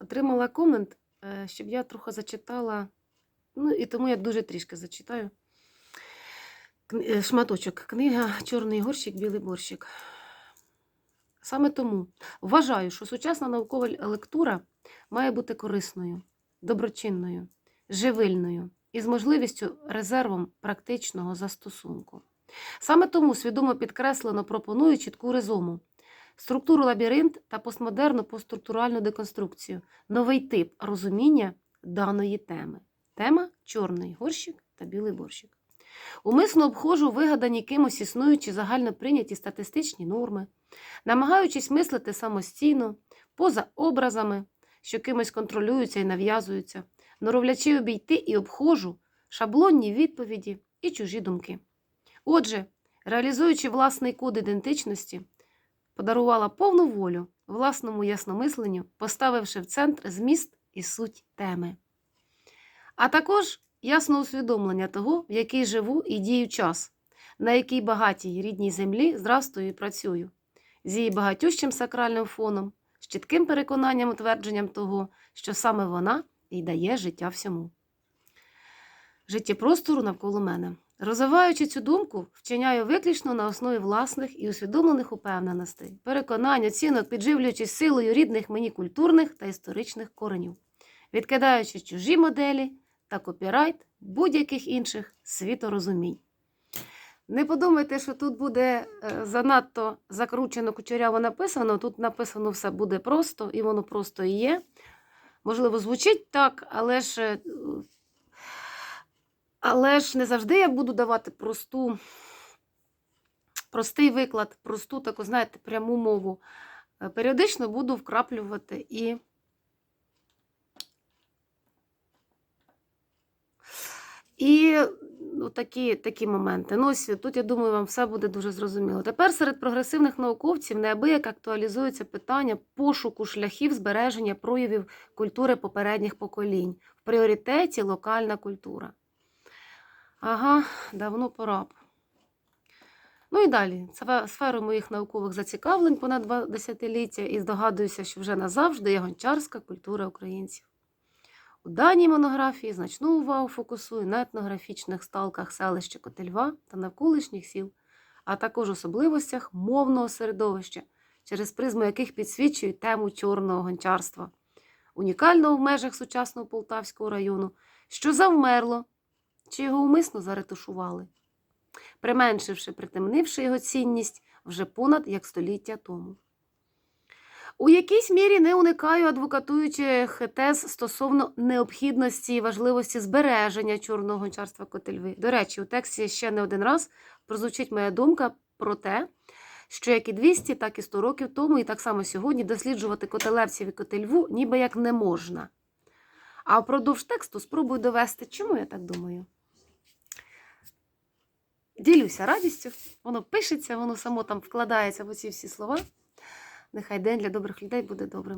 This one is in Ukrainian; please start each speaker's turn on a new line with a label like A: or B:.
A: отримала комент, е, щоб я трохи зачитала. Ну, і тому я дуже трішки зачитаю. Е, Шматочок. Книга Чорний горщик, білий борщик. Саме тому вважаю, що сучасна наукова лектура має бути корисною, доброчинною, живильною і з можливістю резервом практичного застосунку. Саме тому свідомо підкреслено пропоную чітку резому, структуру лабіринт та постмодерну постструктуральну деконструкцію, новий тип розуміння даної теми. Тема чорний горщик та білий борщик. Умисно обходжу вигадані кимось існуючі загально прийняті статистичні норми, намагаючись мислити самостійно, поза образами, що кимось контролюються і нав'язуються, норовлячи обійти і обходжу шаблонні відповіді і чужі думки. Отже, реалізуючи власний код ідентичності, подарувала повну волю власному ясномисленню, поставивши в центр зміст і суть теми. А також ясне усвідомлення того, в який живу і дію час, на якій багатій рідній землі здрастую і працюю, з її багатющим сакральним фоном, з чітким переконанням утвердженням того, що саме вона і дає життя всьому. Життєпростору навколо мене. Розвиваючи цю думку, вчиняю виключно на основі власних і усвідомлених упевненостей, переконань, оцінок, підживлюючись силою рідних мені культурних та історичних коренів, відкидаючи чужі моделі та копірайт будь-яких інших світорозумінь. Не подумайте, що тут буде е, занадто закручено кучеряво написано. Тут написано все буде просто, і воно просто і є. Можливо, звучить так, але ж, е, але ж не завжди я буду давати просту, простий виклад, просту таку, знаєте, пряму мову. Е, Періодично буду вкраплювати і І ну, такі, такі моменти. Ну, ось тут, я думаю, вам все буде дуже зрозуміло. Тепер серед прогресивних науковців неабияк актуалізується питання пошуку шляхів збереження проявів культури попередніх поколінь. В пріоритеті локальна культура. Ага, давно пора. Ну і далі. Це сферу моїх наукових зацікавлень понад два десятиліття, і здогадуюся, що вже назавжди є гончарська культура українців. У даній монографії значну увагу фокусую на етнографічних сталках селища Котельва та навколишніх сіл, а також особливостях мовного середовища, через призму яких підсвічую тему чорного гончарства, унікального в межах сучасного Полтавського району, що завмерло, чи його умисно заретушували, применшивши, притемнивши його цінність вже понад як століття тому. У якійсь мірі не уникаю адвокатуючих тез стосовно необхідності і важливості збереження чорного гончарства Котельви. До речі, у тексті ще не один раз прозвучить моя думка про те, що як і 200, так і 100 років тому, і так само сьогодні досліджувати котелевців і котельву ніби як не можна. А впродовж тексту спробую довести, чому я так думаю. Ділюся радістю, воно пишеться, воно само там вкладається в оці всі слова. Нехай день для добрих людей буде добрим.